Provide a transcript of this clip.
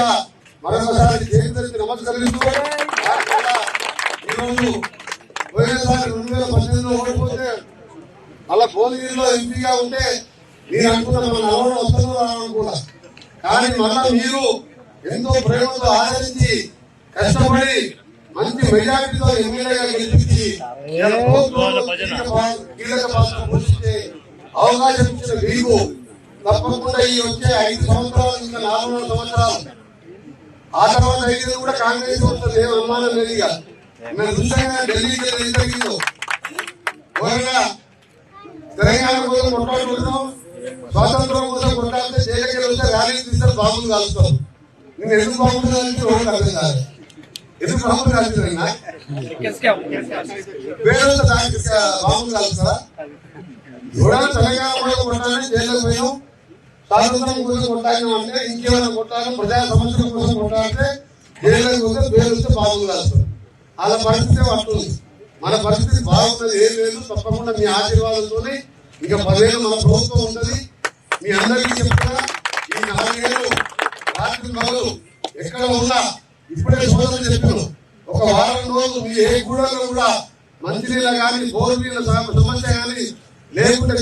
కూడా మరొకసారి కేంద్రానికి నమస్కరిస్తూ వారి వల్ల ఈరోజు పోయినసారి రెండు వేల పద్దెనిమిదిలో ఓడిపోతే అలా భువనగిరిలో ఎంపీగా ఉంటే మీరు అనుకున్న మన నలభై వస్తాను అనుకున్నా కానీ మళ్ళా మీరు ఎంతో ప్రేమతో ఆదరించి కష్టపడి మంచి మెజార్టీతో ఎమ్మెల్యేగా గెలిపించి కీలక పాత్ర పోషించే అవకాశం ఇచ్చిన మీకు తప్పకుండా ఈ వచ్చే ఐదు సంవత్సరాలు ఇంకా నాలుగు సంవత్సరాలు ఆ తర్వాత ఐదు కూడా కాంగ్రెస్ వస్తుంది ఏం అనుమానం లేదు ఇక. నేను చూసాగా ఢిల్లీకి వెళ్ళి ఏం జరిగిందో తెలంగాణ కోసం కొట్లాడుకుంటున్నాం స్వాతంత్రం కోసం కొట్లాడితే జైలుకి వెళ్తే ర్యాలీ తీస్తే బాబులు కాలుస్తాం. నేను ఎందుకు బాబులు కాల్చి అర్థం కాదు. ఎందుకు బాబులు కాల్చుతున్నా పేరు దానికి బాబులు కాలుస్తారా? ఎవరైనా తెలంగాణ కోసం కొట్టాలని జైలుకి పోయాం స్వాతంత్రం కోసం కొట్టాను అంటే ఇంకేమైనా కొట్టాలి ప్రజా సమస్యల కోసం కొట్టాలంటే జైలుకి కోసం పేరు వస్తే బాబులు వాళ్ళ పరిస్థితి అట్టుంది మన పరిస్థితి బాగుంటుంది ఏం లేదు తప్పకుండా మీ ఆశీర్వాదంతోనే ఇంకా పదేళ్ళు మన ప్రభుత్వం ఉంటుంది. మీ అందరికీ చెప్తున్నా ఈ నాలుగేళ్ళు రాత్రి మొదలు ఎక్కడ ఉన్నా ఇప్పుడే సోదరులు చెప్పాను ఒక వారం రోజులు మీ ఏ గూడలో కూడా మంచినీళ్ళ కానీ బోర్ నీళ్ళ సమస్య కానీ లేకుండా